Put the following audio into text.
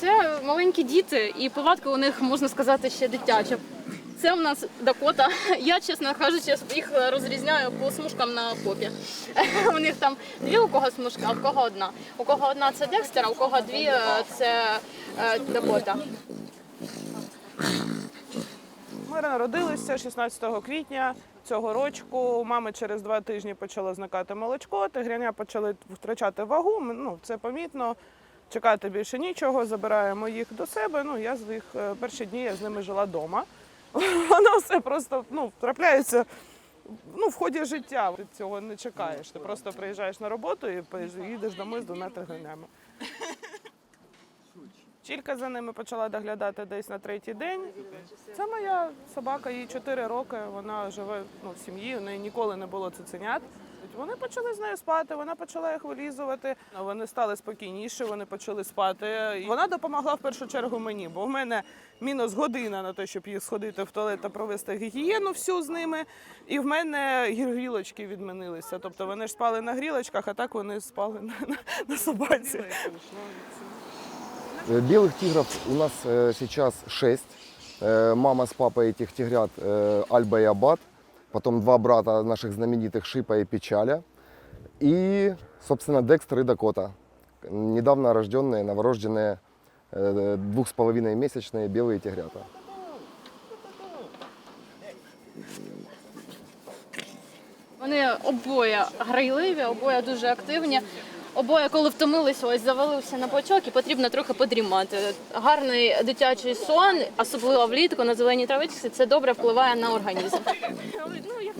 Це маленькі діти, і повадки у них можна сказати ще дитяча. Це у нас Дакота. Я, чесно кажучи, їх розрізняю по смужкам на попі. У них там дві у кого смужки, а в кого одна. У кого одна це Декстер, а у кого дві е, це е, Дакота. Ми народилися 16 квітня цього року. У мами через два тижні почало зникати молочко, тигряня почали втрачати вагу. Ну, це помітно. Чекати більше нічого, забираємо їх до себе. Ну, я з їх е, перші дні я з ними жила вдома. Воно все просто ну, трапляється ну, в ході життя. Ти цього не чекаєш. Ти просто приїжджаєш на роботу і їдеш домой з двома тигранями. Чілька за ними почала доглядати десь на третій день. Це моя собака, їй 4 роки. Вона живе ну, в сім'ї, у неї ніколи не було цуценят. Вони почали з нею спати, вона почала їх вилізувати. Вони стали спокійніші, вони почали спати. Вона допомогла в першу чергу мені, бо в мене мінус година на те, щоб їх сходити в туалет та провести гігієну всю з ними. І в мене гілочки відмінилися. Тобто вони ж спали на грілочках, а так вони спали на, на, на собаці. Э, Белых тигров у нас э, сейчас шесть. Э, Мама с папой этих тигрят э, Альба и Абат. Потом два брата наших знаменитых Шипа и Печаля. И, собственно, Декстер и Дакота. Недавно рожденные, новорожденные, э, двух с половиной месячные белые тигрята. Вони обоє грайливі, обоє дуже активні. Обоє, коли втомилися, ось завалився на бочок і потрібно трохи подрімати. Гарний дитячий сон, особливо влітку на зелені травичці, це добре впливає на організм. Ну,